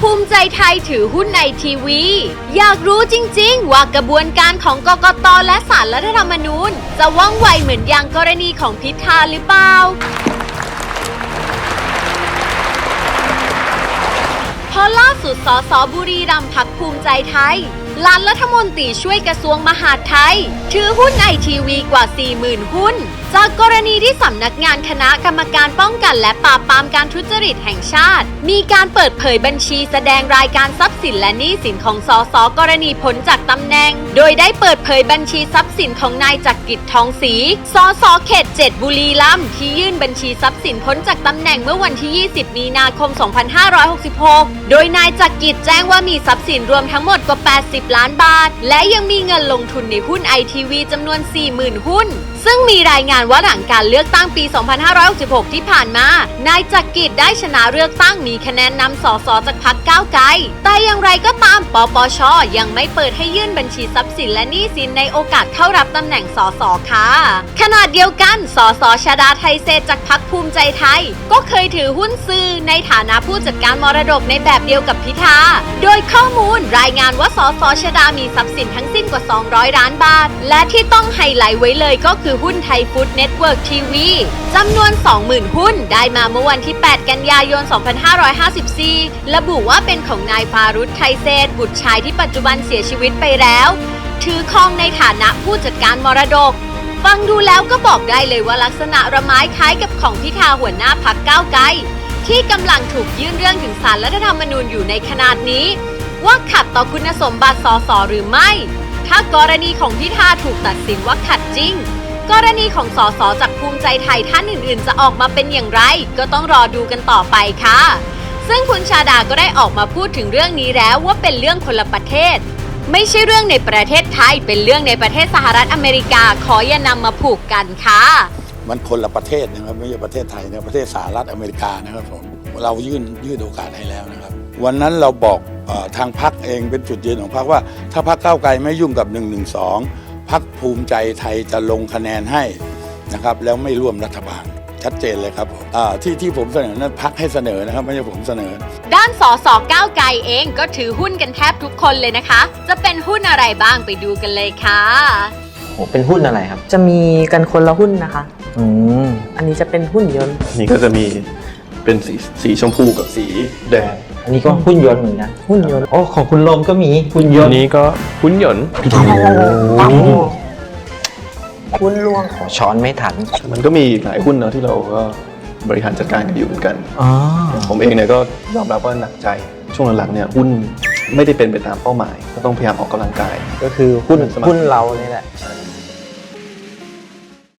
ภูมิใจไทยถือหุ้นในทีวี อยากรู้จริง ๆ ว่ากระบวนการของกกตและสารรัฐธรรมนูญ จะว่องไวเหมือนอย่างกรณีของพิธาหรือเปล่าเพราะล่าสุดสสบุรีรัมย์พักภูมิใจไทย ลานรัฐมนตรีช่วยกระทรวงมหาดไทย ถือหุ้นไอทีวีกว่า 40,000 หุ้น จากกรณีที่สำนักงานคณะกรรมการป้องกันและปราบปรามการทุจริตแห่งชาติ มีการเปิดเผยบัญชีแสดงรายการทรัพย์สินและหนี้สินของสสกรณีพ้นจากตำแหน่ง โดยได้เปิดเผยบัญชีทรัพย์สินของนายจักริดทองศรีสสเขต 7 บุรีรัมย์ที่ยื่นบัญชีทรัพย์สินพ้นจากตำแหน่งเมื่อวันที่ 20 มีนาคม 2566 โดยนายจักริดแจ้งว่ามีทรัพย์สินรวมทั้งหมดกว่า 80ล้านบาท และยังมีเงินลงทุนในหุ้นไอทีวีจำนวน 40,000 หุ้น ซึ่งมีรายงานว่าหลังการเลือกตั้งปี 2566 ที่ผ่านมา นายจักริดได้ชนะเลือกตั้งมีคะแนนนำสสจากพรรคก้าวไกล แต่อย่างไรก็ตาม ปปช ยังไม่เปิดให้ยื่นบัญชีทรัพย์สินและหนี้สินในโอกาสเข้ารับตำแหน่งสสค่ะ ขณะเดียวกัน สสชาดาไทยเศษจากพรรคภูมิใจไทย ก็เคยถือหุ้นซื้อในฐานะผู้จัดการมรดกในแบบเดียวกับพิธา โดยข้อมูลรายงานว่าสสอชดามีทรัพย์สินทั้งสิ้นกว่า 200 ล้านบาท และที่ต้องไฮไลท์ไว้เลยก็คือหุ้นไทยฟู้ดเน็ตเวิร์กทีวีจำนวน 20,000 หุ้น ได้มาเมื่อวันที่ 8 กันยายน 2554 ระบุว่าเป็นของนายฟารุธไทยเศษบุตรชายที่ปัจจุบันเสียชีวิตไปแล้ว ถือครองในฐานะผู้จัดการมรดกฟังดูแล้วก็บอกได้เลยว่าลักษณะระไม้คล้ายกับของพิธาหัวหน้าพักก้าวไกลที่กำลังถูกยื่นเรื่องถึงศาลรัฐธรรมนูญอยู่ในขนาดนี้ ว่าขัดต่อคุณสมบัติสสหรือไม่ ถ้ากรณีของพิธาถูกตัดสินว่าขัดจริง กรณีของสสจากภูมิใจไทยท่านอื่น ๆ จะออกมาเป็นอย่างไร ก็ต้องรอดูกันต่อไปค่ะ ซึ่งคุณชาดาก็ได้ออกมาพูดถึงเรื่องนี้แล้วว่าเป็นเรื่องคนละประเทศ ไม่ใช่เรื่องในประเทศไทย เป็นเรื่องในประเทศสหรัฐอเมริกา ขออย่านำมาผูกกันค่ะมันคนละประเทศนะครับไม่ใช่ประเทศไทยนะประเทศสหรัฐอเมริกานะครับผมเรายื่นยื่นโอกาสให้แล้วนะครับ วันนั้นเราบอก ทางพักเองเป็นจุดยืนของพักว่า ถ้าพักก้าวไกลไม่ยุ่งกับ1นึพักภูมิใจไทยจะลงคะแนนให้นะครับแล้วไม่ร่วมรัฐบาลชัดเจนเลยครับผมอ่าที่ที่ผมเสนอนั้นพักให้เสนอนะครับไม่ใช่ผมเสนอ ด้านสสก้าวไกลเองก็ถือหุ้นกันแทบทุกคนเลยนะคะ จะเป็นหุ้นอะไรบ้างไปดูกันเลยค่ะโหเป็นหุ้นอะไรครับ จะมีกันคนละหุ้นนะคะอืมอันนี้จะเป็นหุ้นยนต์นี่ก็จะมีเป็นสีสีชมพูกับสีแดงอั นนี้ก็หุ้นยนต์เหมือนกันหุ้นยนต์โอ้ของคุณลมก็มีหุ้นยอันนต์นี้ก็หุ้นหยนต์โอ้โหหุ้นรวงช้อนไม่ทันมันก็มีหลายหุ้นเนาะที่เราก็บริหารจัดการกันอยู่เหมือนกัน อ๋อผมเองเนี่ยก็ยอมรับว่าหนักใจช่วงหลังๆเนี่ยหุ้นไม่ได้เป็นไปตามเป้าหมาย ก็ต้องพยายามออกกำลังกาย ก็คือหุ้นสมัครหุ้นเราเนี่ยแหละม